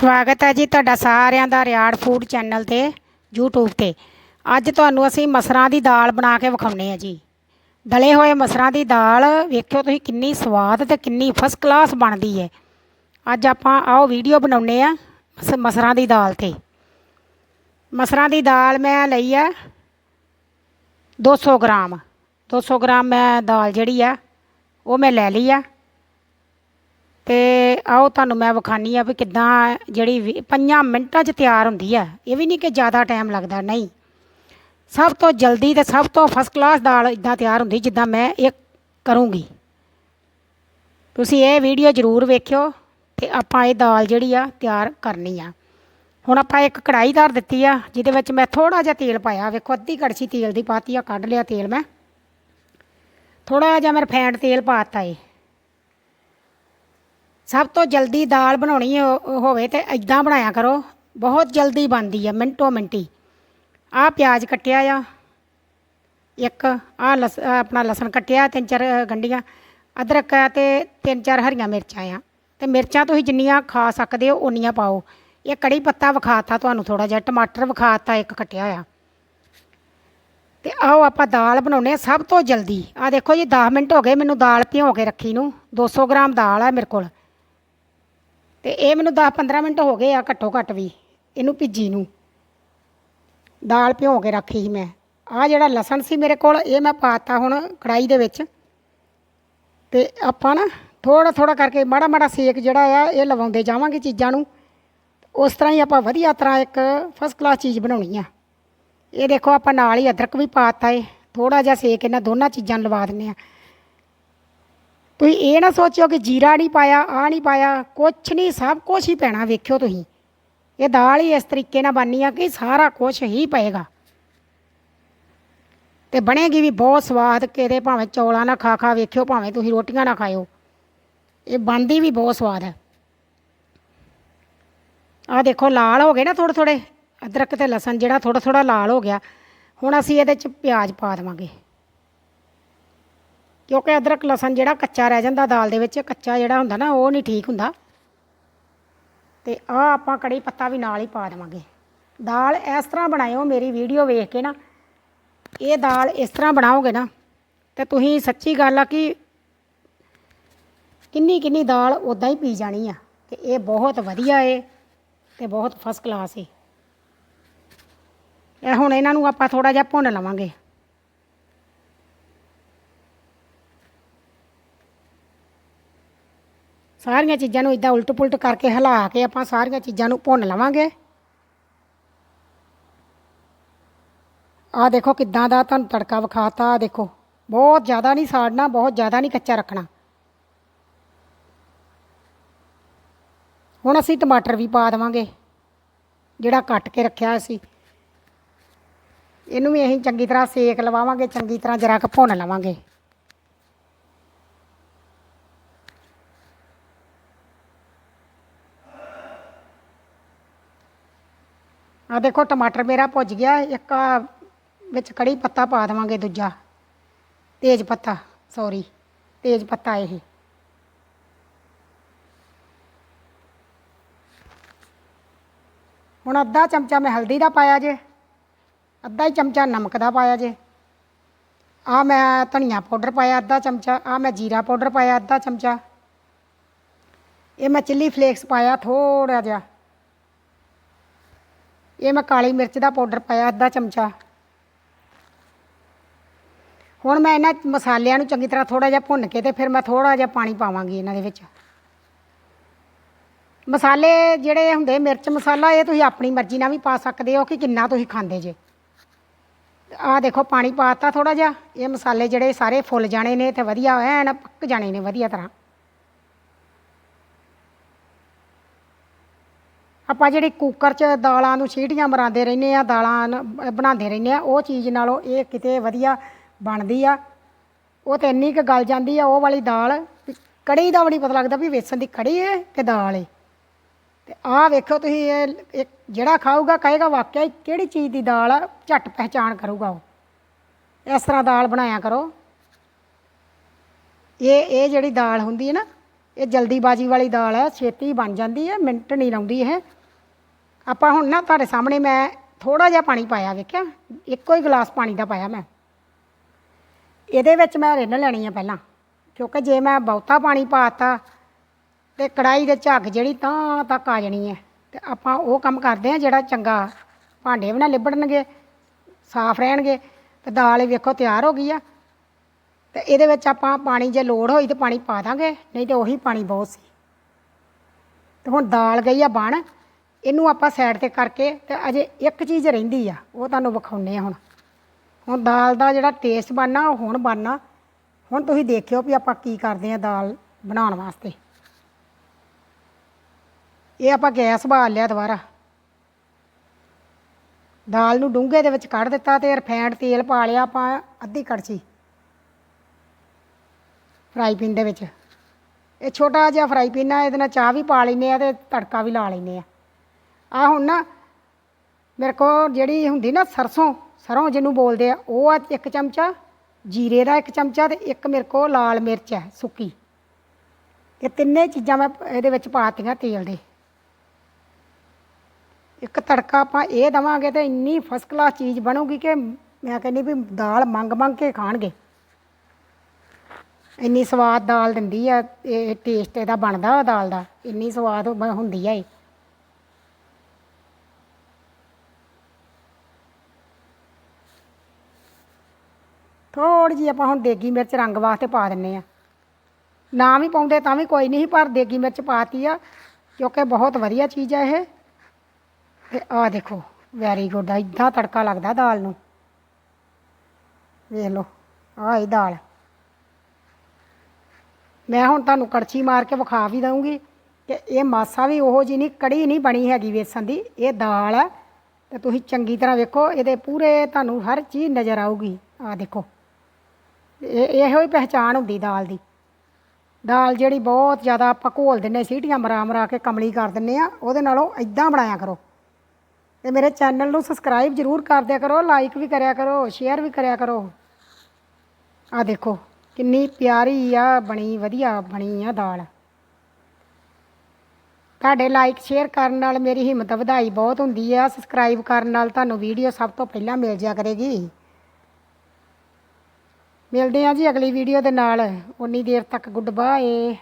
ਸਵਾਗਤ ਹੈ ਜੀ ਤੁਹਾਡਾ ਸਾਰਿਆਂ ਦਾ ਰਿਆੜ ਫੂਡ ਚੈਨਲ ਤੇ, YouTube ਤੇ। ਅੱਜ ਤੁਹਾਨੂੰ ਅਸੀਂ ਮਸਰਾਂ ਦੀ ਦਾਲ ਬਣਾ ਕੇ ਵਿਖਾਉਨੇ ਆ ਜੀ। ਦਲੇ ਹੋਏ ਮਸਰਾਂ ਦੀ ਦਾਲ, ਵੇਖਿਓ ਤੁਸੀਂ ਕਿੰਨੀ ਸਵਾਦ ਤੇ ਕਿੰਨੀ ਫਸਟ ਕਲਾਸ ਬਣਦੀ ਹੈ ਅੱਜ ਆਪਾਂ ਆਓ ਵੀਡੀਓ ਬਣਾਉਨੇ ਆ, ਮਸ- ਮਸਰਾਂ ਦੀ ਦਾਲ ਤੇ। ਮਸਰਾਂ ਦੀ ਦਾਲ ਮੈਂ ਲਈ ਆ 200 ਗ੍ਰਾਮ। 200 ਗ੍ਰਾਮ ਮੈਂ ਦਾਲ ਜਿਹੜੀ ਆ, ਉਹ ਮੈਂ ਲੈ ਲਈ ਆ। ਤੇ ਆਓ ਤੁਹਾਨੂੰ ਮੈਂ ਵਿਖਾਨੀ ਆ ਵੀ ਕਿੱਦਾਂ ਜਿਹੜੀ ਵੀ- ਪੰਜਾਂ ਮਿੰਟਾਂ 'ਚ ਤਿਆਰ ਹੁੰਦੀ ਆ। ਇਹ ਵੀ ਨਹੀਂ ਕਿ ਜ਼ਿਆਦਾ ਟਾਈਮ ਲੱਗਦਾ, ਨਹੀਂ। ਸਭ ਤੋਂ ਜਲਦੀ ਤੇ ਸਭ ਤੋਂ ਫਸਟ ਕਲਾਸ ਦਾਲ ਇਦਾਂ ਤਿਆਰ ਹੁੰਦੀ ਜਿੱਦਾਂ ਮੈਂ ਇਹ ਕਰੂੰਗੀ। ਤੁਸੀਂ ਇਹ ਵੀਡੀਓ ਜ਼ਰੂਰ ਵੇਖਿਓ ਤੇ ਆਪਾਂ ਇਹ ਦਾਲ ਜਿਹੜੀ ਆ ਤਿਆਰ ਕਰਨੀ ਆ। ਹੁਣ ਆਪਾਂ ਇੱਕ ਕੜਾਈ ਧਰ ਦਿੱਤੀ ਆ, ਜਿਹਦੇ ਵਿੱਚ ਮੈਂ ਥੋੜਾ ਜਿਹਾ ਤੇਲ ਪਾਇਆ। ਵੇਖੋ, ਅੱਧੀ ਕੜਛੀ ਤੇਲ ਦੀ ਪਾਤੀ ਆ, ਕੱਢ ਲਿਆ ਤੇਲ ਮੈਂ। ਥੋੜਾ ਜਿਹਾ ਮੈਂ ਰਿਫਾਈਂਡ ਤੇਲ ਪਾਤਾ ਏ। ਸਭ ਤੋਂ ਜਲਦੀ ਦਾਲ ਬਣਾਉਣੀ ਹੋ- ਹੋਵੇ ਤੇ ਇਦਾਂ ਬਣਾਇਆ ਕਰੋ। ਬਹੁਤ ਜਲਦੀ ਬਣਦੀ ਆ, ਮਿੰਟੋ ਮਿੰਟੀ। ਆਹ ਪਿਆਜ਼ ਕੱਟਿਆ ਆ। ਇੱਕ, ਆਹ ਲਸ, ਆਹ ਆਪਣਾ ਲਸਣ ਕੱਟਿਆ, ਤਿੰਨ ਚਾਰ ਗੰਢੀਆਂ। ਅਦਰਕ ਆ ਤੇ ਤਿੰਨ ਚਾਰ ਹਰੀਆਂ ਮਿਰਚਾਂ ਆ। ਤੇ ਮਿਰਚਾਂ ਤੁਸੀਂ ਜਿੰਨੀਆਂ ਖਾ ਸਕਦੇ ਹੋ ਉਨੀਆਂ ਪਾਓ। ਇਹ ਕੜੀ ਪੱਤਾ ਵਿਖਾਤਾ ਤੁਹਾਨੂੰ ਥੋੜਾ ਜਿਹਾ, ਟਮਾਟਰ ਵਿਖਾਤਾ, ਇੱਕ ਕੱਟਿਆ ਆ। ਤੇ ਆਓ ਆਪਾਂ ਦਾਲ ਬਣਾਉਨੇ ਆ ਸਭ ਤੋਂ ਜਲਦੀ। ਆ ਦੇਖੋ ਜੀ 10 ਮਿੰਟ ਹੋ ਗਏ ਮੈਨੂੰ ਦਾਲ ਭਿਓ ਕੇ ਰੱਖੀ ਨੂੰ। 200 ਗ੍ਰਾਮ ਦਾਲ ਆ ਮੇਰੇ ਕੋਲ। ਤੇ ਇਹ ਮੈਨੂੰ 10-15 ਮਿੰਟ ਹੋ ਗਏ ਆ ਘੱਟੋ ਘੱਟ ਵੀ, ਇਹਨੂੰ ਭਿੱਜੀ ਨੂੰ। ਦਾਲ ਭਿਉਂ ਕੇ ਰੱਖੀ ਸੀ ਮੈਂ। ਆ ਜਿਹੜਾ ਲਸਣ ਸੀ ਮੇਰੇ ਕੋਲ, ਇਹ ਮੈਂ ਪਾਤਾ ਹੁਣ ਕੜਾਈ ਦੇ ਵਿੱਚ। ਤੇ ਆਪਾਂ ਨਾ ਥੋੜਾ ਥੋੜਾ ਕਰਕੇ ਮਾੜਾ ਮਾੜਾ ਸੇਕ ਜਿਹੜਾ ਆ, ਇਹ ਲਵਾਉਂਦੇ ਜਾਵਾਂਗੇ ਚੀਜ਼ਾਂ ਨੂੰ। ਉਸ ਤਰ੍ਹਾਂ ਹੀ ਆਪਾਂ ਵਧੀਆ ਤਰ੍ਹਾਂ ਇੱਕ ਫਸਟ ਕਲਾਸ ਚੀਜ਼ ਬਣਾਉਣੀ ਆ। ਇਹ ਦੇਖੋ ਆਪਾਂ ਨਾਲ ਹੀ ਅਦਰਕ ਵੀ ਪਾਤਾ ਏ। ਥੋੜਾ ਜਿਹਾ ਸੇਕ ਇਹਨਾਂ ਦੋਨਾਂ ਚੀਜ਼ਾਂ ਨੂੰ ਲਵਾ ਦਿੰਨੇ ਆ। ਤੁਸੀਂ ਇਹ ਨਾ ਸੋਚਿਓ ਕਿ ਜੀਰਾ ਨਹੀਂ ਪਾਇਆ ਆ ਨਹੀਂ ਪਾਇਆ, ਕੁਛ ਨਹੀਂ, ਸਭ ਕੁਝ ਹੀ ਪੈਣਾ ਵੇਖਿਓ ਤੁਸੀਂ। ਇਹ ਦਾਲ ਹੀ ਇਸ ਤਰੀਕੇ ਨਾਲ ਬਣਨੀ ਆ ਕਿ ਸਾਰਾ ਕੁਝ ਹੀ ਪਏਗਾ। ਤੇ ਬਣੇਗੀ ਵੀ ਬਹੁਤ ਸਵਾਦ, ਕਿਤੇ ਭਾਵੇਂ ਚੌਲਾਂ ਨਾਲ ਖਾ ਖਾ ਵੇਖਿਓ, ਭਾਵੇਂ ਤੁਸੀਂ ਰੋਟੀਆਂ ਨਾਲ ਖਾਇਓ। ਇਹ ਬਣਦੀ ਵੀ ਬਹੁਤ ਸਵਾਦ ਹੈ। ਆ ਦੇਖੋ, ਲਾਲ ਹੋ ਗਏ ਨਾ ਥੋੜੇ ਥੋੜੇ ਅਦਰਕ ਤੇ ਲਸਣ ਜਿਹੜਾ ਥੋੜਾ ਥੋੜਾ ਲਾਲ ਹੋ ਗਿਆ। ਹੁਣ ਅਸੀਂ ਇਹਦੇ ਚ ਪਿਆਜ਼ ਪਾ ਦੇਵਾਂਗੇ। ਕਿਉਂਕਿ ਅਦਰਕ ਲਸਣ ਜਿਹੜਾ ਕੱਚਾ ਰਹਿ ਜਾਂਦਾ ਦਾਲ ਦੇ ਵਿੱਚ, ਕੱਚਾ ਜਿਹੜਾ ਹੁੰਦਾ ਨਾ, ਉਹ ਨਹੀਂ ਠੀਕ ਹੁੰਦਾ। ਤੇ ਆ ਆਪਾਂ ਕੜੀ ਪੱਤਾ ਵੀ ਨਾਲ ਹੀ ਪਾ ਦੇਵਾਂਗੇ। ਦਾਲ ਇਸ ਤਰ੍ਹਾਂ ਬਣਾਇਓ, ਮੇਰੀ ਵੀਡੀਓ ਵੇਖ ਕੇ ਨਾ, ਇਹ ਦਾਲ ਇਸ ਤਰ੍ਹਾਂ ਬਣਾਓਗੇ ਨਾ, ਤੇ ਤੁਸੀਂ ਸੱਚੀ ਗੱਲ ਆ ਕਿ ਕਿੰਨੀ ਕਿੰਨੀ ਦਾਲ ਉਦਾਂ ਹੀ ਪੀ ਜਾਣੀ ਆ। ਤੇ ਇਹ ਬਹੁਤ ਵਧੀਆ ਏ, ਤੇ ਬਹੁਤ ਫਸਟ ਕਲਾਸ ਏ। ਇਹ ਹੁਣ ਇਹਨਾਂ ਨੂੰ ਆਪਾਂ ਥੋੜਾ ਜਿਹਾ ਭੁੰਨ ਲਵਾਂਗੇ। ਸਾਰੀਆਂ ਚੀਜ਼ਾਂ ਨੂੰ ਇਦਾਂ ਉਲਟ ਪੁਲਟ ਕਰਕੇ ਹਿਲਾ ਕੇ ਆਪਾਂ ਸਾਰੀਆਂ ਚੀਜ਼ਾਂ ਨੂੰ ਭੁੰਨ ਲਵਾਂਗੇ। ਆਹ ਦੇਖੋ ਕਿੱਦਾਂ ਦਾ ਤੁਹਾਨੂੰ ਤੜਕਾ ਵਿਖਾਤਾ, ਆਹ ਦੇਖੋ। ਬਹੁਤ ਜ਼ਿਆਦਾ ਨਹੀਂ ਸਾੜਨਾ, ਬਹੁਤ ਜ਼ਿਆਦਾ ਨਹੀਂ ਕੱਚਾ ਰੱਖਣਾ। ਹੁਣ ਅਸੀਂ ਟਮਾਟਰ ਵੀ ਪਾ ਦੇਵਾਂਗੇ, ਜਿਹੜਾ ਕੱਟ ਕੇ ਰੱਖਿਆ ਸੀ। ਇਹਨੂੰ ਵੀ ਅਸੀਂ ਚੰਗੀ ਤਰ੍ਹਾਂ ਸੇਕ ਲਵਾਵਾਂਗੇ, ਚੰਗੀ ਤਰ੍ਹਾਂ ਜਰਾ ਕੁ ਭੁੰਨ ਲਵਾਂਗੇ। ਆ ਦੇਖੋ ਟਮਾਟਰ ਮੇਰਾ ਭੁੱਜ ਗਿਆ, ਇੱਕ ਆਹ ਵਿੱਚ ਕੜੀ ਪੱਤਾ ਪਾ ਦੇਵਾਂਗੇ ਦੂਜਾ। ਤੇਜ ਪੱਤਾ ਸੌਰੀ ਤੇਜ ਪੱਤਾ ਇਹ। ਹੁਣ ਅੱਧਾ ਚਮਚਾ ਮੈਂ ਹਲਦੀ ਦਾ ਪਾਇਆ ਜੇ, ਅੱਧਾ ਹੀ ਚਮਚਾ ਨਮਕ ਦਾ ਪਾਇਆ ਜੇ। ਆ ਮੈਂ ਧਨੀਆ ਪਾਊਡਰ ਪਾਇਆ ਅੱਧਾ ਚਮਚਾ ਆ ਮੈਂ ਜੀਰਾ ਪਾਊਡਰ ਪਾਇਆ ਅੱਧਾ ਚਮਚਾ। ਇਹ ਮੈਂ ਚਿੱਲੀ ਫਲੇਕਸ ਪਾਇਆ ਥੋੜਾ ਜਿਹਾ। ਇਹ ਮੈਂ ਕਾਲੀ ਮਿਰਚ ਦਾ ਪਾਊਡਰ ਪਾਇਆ ਅੱਧਾ ਚਮਚਾ। ਹੁਣ ਮੈਂ ਇਹਨਾਂ ਮਸਾਲਿਆਂ ਨੂੰ ਚੰਗੀ ਤਰ੍ਹਾਂ ਥੋੜਾ ਜਿਹਾ ਭੁੰਨ ਕੇ ਤੇ ਫਿਰ ਮੈਂ ਥੋੜਾ ਜਿਹਾ ਪਾਣੀ ਪਾਵਾਂਗੀ ਇਹਨਾਂ ਦੇ ਵਿੱਚ। ਮਸਾਲੇ ਜਿਹੜੇ ਹੁੰਦੇ ਮਿਰਚ ਮਸਾਲਾ, ਇਹ ਤੁਸੀਂ ਆਪਣੀ ਮਰਜ਼ੀ ਨਾਲ ਵੀ ਪਾ ਸਕਦੇ ਹੋ ਕਿ ਕਿੰਨਾ ਤੁਸੀਂ ਖਾਂਦੇ ਜੇ। ਆਹ ਦੇਖੋ ਪਾਣੀ ਪਾਤਾ ਥੋੜਾ ਜਿਹਾ, ਇਹ ਮਸਾਲੇ ਜਿਹੜੇ ਸਾਰੇ ਫੁੱਲ ਜਾਣੇ ਨੇ ਤੇ ਵਧੀਆ, ਐਨ ਪੱਕ ਜਾਣੇ ਨੇ ਵਧੀਆ ਤਰ੍ਹਾਂ। ਆਪਾਂ ਜਿਹੜੀ ਕੁੱਕਰ 'ਚ ਦਾਲਾਂ ਨੂੰ ਸੀਟੀਆਂ ਮਰਾਉਂਦੇ ਰਹਿੰਦੇ ਆ, ਦਾਲਾਂ ਨ- ਬਣਾਉਂਦੇ ਰਹਿੰਦੇ ਆ, ਉਹ ਚੀਜ਼ ਨਾਲੋਂ ਇਹ ਕਿਤੇ ਵਧੀਆ ਬਣਦੀ ਆ। ਉਹ ਤੇ ਇੰਨੀ ਕੁ ਗਲ ਜਾਂਦੀ ਆ, ਉਹ ਵਾਲੀ ਦਾਲ ਵੀ ਕੜੀ ਦਾ ਵੀ ਨਹੀਂ ਪਤਾ ਲੱਗਦਾ ਵੀ ਵੇਸਣ ਦੀ ਕੜੀ ਏ ਕਿ ਦਾਲ ਏ। ਤੇ ਆਹ ਵੇਖੋ ਤੁਸੀਂ, ਇਹ ਇੱਕ ਜਿਹੜਾ ਖਾਊਗਾ, ਕਹੇਗਾ ਵਾਕਿਆ ਹੀ ਕਿਹੜੀ ਚੀਜ਼ ਦੀ ਦਾਲ ਆ ਝੱਟ ਪਹਿਚਾਣ ਕਰੂਗਾ ਉਹ। ਇਸ ਤਰ੍ਹਾਂ ਦਾਲ ਬਣਾਇਆ ਕਰੋ। ਇਹ ਇਹ ਜਿਹੜੀ ਦਾਲ ਹੁੰਦੀ ਹੈ ਨਾ, ਇਹ ਜਲਦੀਬਾਜੀ ਵਾਲੀ ਦਾਲ ਹੈ ਛੇਤੀ ਬਣ ਜਾਂਦੀ ਹੈ ਮਿੰਟ ਨਹੀਂ ਲਾਉਂਦੀ ਇਹ। ਆਪਾਂ ਹੁਣ ਨਾ ਤੁਹਾਡੇ ਸਾਹਮਣੇ ਮੈਂ ਥੋੜਾ ਜਿਹਾ ਪਾਣੀ ਪਾਇਆ ਵੇਖਿਆ। ਇੱਕੋ ਹੀ ਗਲਾਸ ਪਾਣੀ ਦਾ ਪਾਇਆ ਮੈਂ। ਇਹਦੇ ਵਿੱਚ ਮੈਂ ਰਿੰਨ ਲੈਣੀ ਆ ਪਹਿਲਾਂ। ਕਿਉਂਕਿ ਜੇ ਮੈਂ ਬਹੁਤਾ ਪਾਣੀ ਪਾਤਾ ਤੇ ਕੜਾਈ ਦੇ ਝੱਗ ਜਿਹੜੀ ਤਾਂ ਤੱਕ ਆ ਜਾਣੀ ਹੈ। ਤੇ ਆਪਾਂ ਉਹ ਕੰਮ ਕਰਦੇ ਆ ਜਿਹੜਾ ਚੰਗਾ ਭਾਂਡੇ ਵੀ ਨਾ ਲਿਬੜਨਗੇ, ਸਾਫ਼ ਰਹਿਣਗੇ ਤੇ ਦਾਲ ਵੇਖੋ ਤਿਆਰ ਹੋ ਗਈ ਆ। ਤੇ ਇਹਦੇ ਵਿੱਚ ਆਪਾਂ ਪਾਣੀ ਜੇ ਲੋੜ ਹੋਈ ਤੇ ਪਾਣੀ ਪਾ ਦਾਂਗੇ, ਨਹੀਂ ਤੇ ਉਹੀ ਪਾਣੀ ਬਹੁਤ ਸੀ। ਤੇ ਹੁਣ ਦਾਲ ਗਈ ਆ ਬਣ। ਇਹਨੂੰ ਆਪਾਂ ਸਾਈਡ ਤੇ ਕਰਕੇ ਤੇ ਅਜੇ ਇੱਕ ਚੀਜ਼ ਰਹਿੰਦੀ ਆ, ਉਹ ਤੁਹਾਨੂੰ ਵਿਖਾਉਨੇ ਆ ਹੁਣ। ਹੁਣ ਦਾਲ ਦਾ ਜਿਹੜਾ ਟੇਸਟ ਬਣਨਾ, ਉਹ ਹੁਣ ਬਣਨਾ। ਹੁਣ ਤੁਸੀਂ ਦੇਖਿਓ ਵੀ ਆਪਾਂ ਕੀ ਕਰਦੇ ਆ ਦਾਲ ਬਣਾਉਣ ਵਾਸਤੇ। ਇਹ ਆਪਾਂ ਗੈਸ ਬਾਲ ਲਿਆ ਦੁਬਾਰਾ। ਦਾਲ ਨੂੰ ਡੂੰਘੇ ਦੇ ਵਿੱਚ ਕੱਢ ਦਿੱਤਾ ਤੇ ਰਿਫਾਈਂਡ ਤੇਲ ਪਾ ਲਿਆ ਆਪਾਂ ਅੱਧੀ ਕੜਛੀ। ਫਰਾਈ ਪੈਨ ਦੇ ਵਿੱਚ। ਇਹ ਛੋਟਾ ਜਿਹਾ ਫਰਾਈ ਪੈਨ ਆ, ਇਹਦੇ ਨਾਲ ਚਾਹ ਵੀ ਪਾ ਲੈਨੇ ਆ ਤੇ ਤੜਕਾ ਵੀ ਲਾ ਲੈਨੇ ਆ। ਆ ਹੁਣ ਨਾ, ਮੇਰੇ ਕੋਲ ਜਿਹੜੀ ਹੁੰਦੀ ਨਾ ਸਰਸੋਂ, ਸਰੋਂ ਜਿਹਨੂੰ ਬੋਲਦੇ ਆ, ਉਹ ਆ ਇੱਕ ਚਮਚਾ, ਜੀਰੇ ਦਾ ਇੱਕ ਚਮਚਾ ਤੇ ਇੱਕ ਮੇਰੇ ਕੋਲ ਲਾਲ ਮਿਰਚ ਹੈ, ਸੁੱਕੀ। ਇਹ ਤਿੰਨੇ ਚੀਜ਼ਾਂ ਮੈਂ ਇਹਦੇ ਵਿੱਚ ਪਾਤੀਆਂ ਤੇਲ ਦੇ। ਇੱਕ ਤੜਕਾ ਆਪਾਂ ਇਹ ਦਵਾਂਗੇ ਤੇ ਇੰਨੀ ਫਸਟ ਕਲਾਸ ਚੀਜ਼ ਬਣੂਗੀ ਕਿ ਮੈਂ ਕਹਿੰਦੀ ਵੀ ਦਾਲ ਮੰਗ ਮੰਗ ਕੇ ਖਾਣਗੇ। ਇੰਨੀ ਸਵਾਦ ਦਾਲ ਦਿੰਦੀ ਆ, ਇਹ ਟੇਸਟ ਇਹਦਾ ਬਣਦਾ ਵਾ ਦਾਲ ਦਾ, ਇੰਨੀ ਸਵਾਦ ਹੁੰਦੀ ਆ ਇਹ। ਥੋੜੀ ਜਿਹੀ ਆਪਾਂ ਹੁਣ ਦੇਗੀ ਮਿਰਚ ਰੰਗ ਵਾਸਤੇ ਪਾ ਦਿੰਨੇ ਆ। ਨਾ ਵੀ ਪਾਉਂਦੇ ਤਾਂ ਵੀ ਕੋਈ ਨਹੀਂ ਪਰ ਦੇਗੀ ਮਿਰਚ ਪਾਤੀ ਆ, ਕਿਉਂਕਿ ਬਹੁਤ ਵਧੀਆ ਚੀਜ਼ ਆ ਇਹ। ਤੇ ਆ ਦੇਖੋ ਵੈਰੀ ਗੁੱਡ ਆ ਇਦਾਂ ਤੜਕਾ ਲੱਗਦਾ ਦਾਲ ਨੂੰ। ਵੇਖ ਲਓ, ਆਹ ਹੀ ਦਾਲ। ਮੈਂ ਹੁਣ ਤੁਹਾਨੂੰ ਕੜਛੀ ਮਾਰ ਕੇ ਵਿਖਾ ਵੀ ਦਊਂਗੀ ਕਿ ਇਹ ਮਾਸਾ ਵੀ ਉਹੋ ਜੀ ਨਹੀਂ, ਕੜੀ ਨਹੀਂ ਬਣੀ ਹੈਗੀ ਵੇਸਣ ਦੀ, ਇਹ ਦਾਲ ਹੈ ਤੇ ਤੁਸੀਂ ਚੰਗੀ ਤਰ੍ਹਾਂ ਵੇਖੋ, ਇਹਦੇ ਪੂਰੇ ਤੁਹਾਨੂੰ ਹਰ ਚੀਜ਼ ਨਜ਼ਰ ਆਊਗੀ। ਆ ਦੇਖੋ। ਇਹ ਇਹੋ ਹੀ ਪਹਿਚਾਣ ਹੁੰਦੀ ਦਾਲ ਦੀ। ਦਾਲ ਜਿਹੜੀ ਬਹੁਤ ਜ਼ਿਆਦਾ ਆਪਾਂ ਘੋਲ ਦਿੰਨੇ ਸੀਟੀਆਂ ਮਰਾ ਮਰਾ ਕੇ ਕਮਲੀ ਕਰ ਦਿੰਨੇ ਆ ਉਹਦੇ ਨਾਲੋਂ ਇਦਾਂ ਬਣਾਇਆ ਕਰੋ। ਤੇ ਮੇਰੇ ਚੈਨਲ ਨੂੰ ਸਬਸਕ੍ਰਾਈਬ ਜ਼ਰੂਰ ਕਰ ਦਿਆ ਕਰੋ ਲਾਈਕ ਵੀ ਕਰਿਆ ਕਰੋ ਸ਼ੇਅਰ ਵੀ ਕਰਿਆ ਕਰੋ। ਆ ਦੇਖੋ, ਕਿੰਨੀ ਪਿਆਰੀ ਆ, ਬਣੀ, ਵਧੀਆ ਬਣੀ ਆ ਦਾਲ। ਤੁਹਾਡੇ ਲਾਈਕ ਸ਼ੇਅਰ ਕਰਨ ਨਾਲ ਮੇਰੀ ਹਿੰਮਤ ਵਧਾਈ ਬਹੁਤ ਹੁੰਦੀ ਆ। ਸਬਸਕ੍ਰਾਈਬ ਕਰਨ ਨਾਲ ਤੁਹਾਨੂੰ ਵੀਡੀਓ ਸਭ ਤੋਂ ਪਹਿਲਾਂ ਮਿਲ ਜਾ ਕਰੇਗੀ। ਮਿਲਦੇ ਹਾਂ ਜੀ ਅਗਲੀ ਵੀਡੀਓ ਦੇ ਨਾਲ। ਉਨੀ ਦੇਰ ਤੱਕ ਗੁੱਡ ਬਾਏ